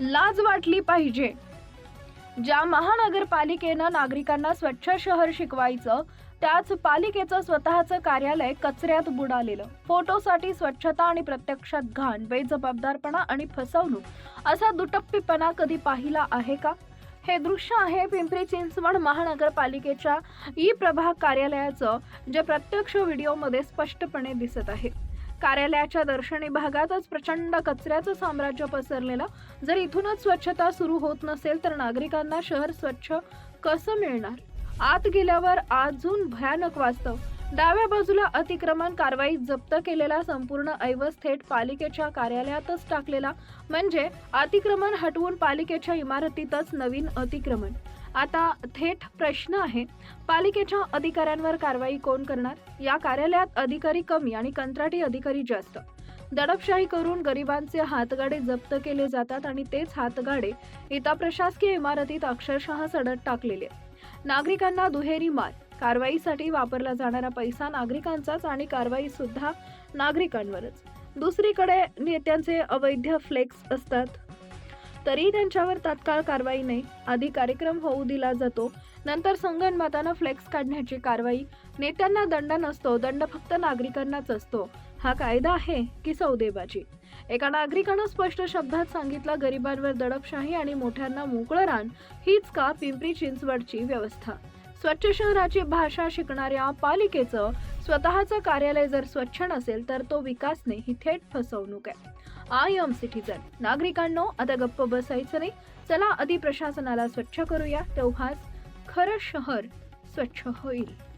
लाज वाटली पाहिजे. ज्या महानगरपालिकेनं नागरिकांना स्वच्छ शहर शिकवायचं त्याच पालिकेचं स्वतःचं कार्यालय कचऱ्यात बुडालेलं. फोटोसाठी स्वच्छता आणि प्रत्यक्षात घाण बेजबाबदारपणा आणि फसवणूक असा दुटप्पीपणा कधी पाहिला आहे का? हे दृश्य आहे पिंपरी चिंचवड महानगरपालिकेच्या ई प्रभाग कार्यालयाचं जे प्रत्यक्ष व्हिडिओमध्ये स्पष्टपणे दिसत आहे. कार्यालयाच्या दर्शनी भागातच प्रचंड कचऱ्याचं साम्राज्य पसरलेलं. जर इथूनच स्वच्छता सुरू होत नसेल तर नागरिकांना शहर स्वच्छ कसं मिळणार? आत गेल्यावर अजून भयानक वास्तव. डाव्या बाजूला अतिक्रमण कारवाई जप्त केलेला संपूर्ण ऐवज थेट पालिकेच्या कार्यालयातच टाकलेला. म्हणजे अतिक्रमण हटवून पालिकेच्या इमारतीतच नवीन अतिक्रमण. आता थेट प्रश्न आहे पालिकेच्या अधिकाऱ्यांवर कारवाई कोण करणार? या कार्यालयात अधिकारी कमी आणि कंत्राटी अधिकारी जास्त. दडपशाही करून गरिबांचे हातगाडे जप्त केले जातात आणि तेच हातगाडे इथं प्रशासकीय इमारतीत अक्षरशः सडत टाकलेले. नागरिकांना दुहेरी मार. कारवाईसाठी वापरला जाणारा पैसा नागरिकांचाच आणि कारवाई सुद्धा नागरिकांवरच. दुसरीकडे नेत्यांचे अवैध फ्लेक्स असतात. तरी त्यांच्यावर तात्काळ कारवाई नाही. आधी कार्यक्रम होऊ दिला जातो. नंतर संगणमतानं फ्लेक्स काढण्याची कारवाई. नेत्यांना दंड नसतो दंड फक्त नागरिकांनाच असतो. हा कायदा आहे की सौदेबाजी. एका नागरिकानं स्पष्ट शब्दात सांगितलं गरिबांवर दडपशाही आणि मोठ्यांना मोकळं रान हीच का पिंपरी चिंचवडची व्यवस्था? स्वच्छ शहराची भाषा शिकणाऱ्या पालिकेचं स्वतःचं कार्यालय जर स्वच्छ नसेल तर तो विकास नाही ही थेट फसवणूक आहे. आय एम सिटीजन नागरिकांनो आता गप्प बसायचं नाही. चला आधी प्रशासनाला स्वच्छ करूया. तेव्हाच खरं शहर स्वच्छ होईल.